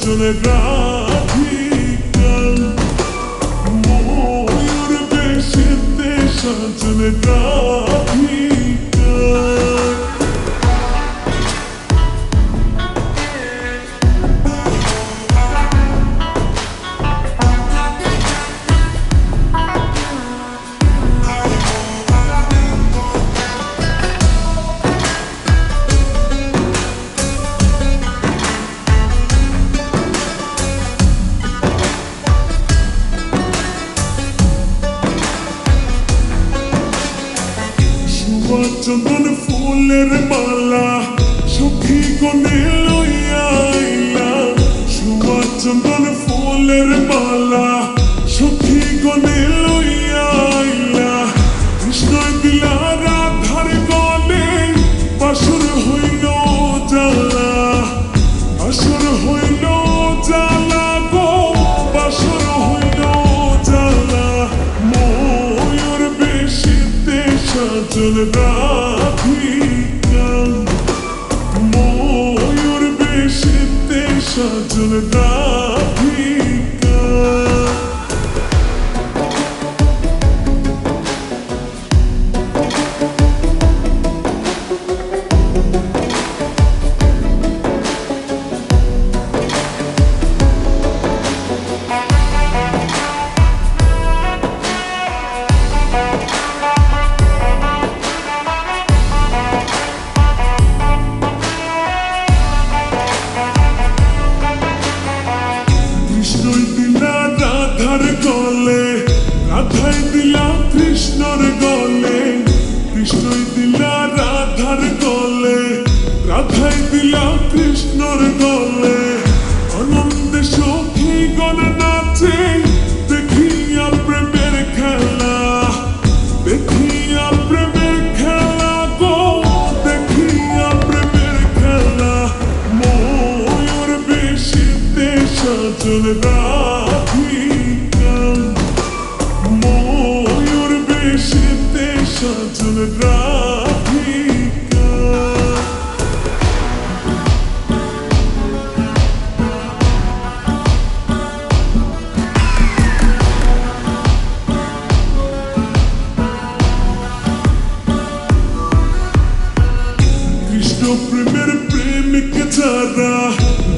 সাজন রাধিকা ময়ূর বেশেতে সাজন রাধিকা চন্দন ফুলের মালা, সখী কোনে লইয়া আইলা। সুমা চন্দন ফুলের মালা, সখী কোনে লইয়া আইলা। কৃষ্ণ দিলা রাধার গলে বাসুর হইল জ্বালা। বাসুর হইল জ্বালা গো, বাসুর হইল জ্বালা। ময়ূর বেশিতে সাজন রাধিকা সাজন রাধিকা সাজন রাধিকা ময়ূর বেশিতে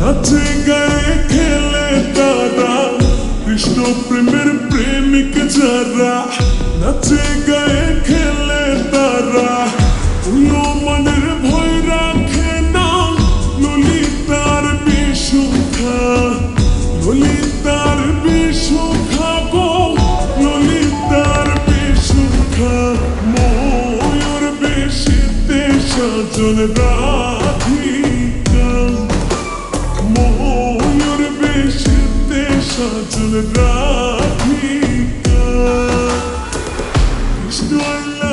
নাচে গায়ে খেলে তারা। কৃষ্ণ প্রেমের প্রেমিক যারা নাচে গায়ে খেলে তারা। উলো মনের ভয় রাখে না ললিতার বিশুখা ললিতার বিশুখা গো, ললিতার বিশুখা ময়ূর বেশিতে সাজন রাধিকা বেশিতে সাজন রাধিকা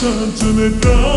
সাজন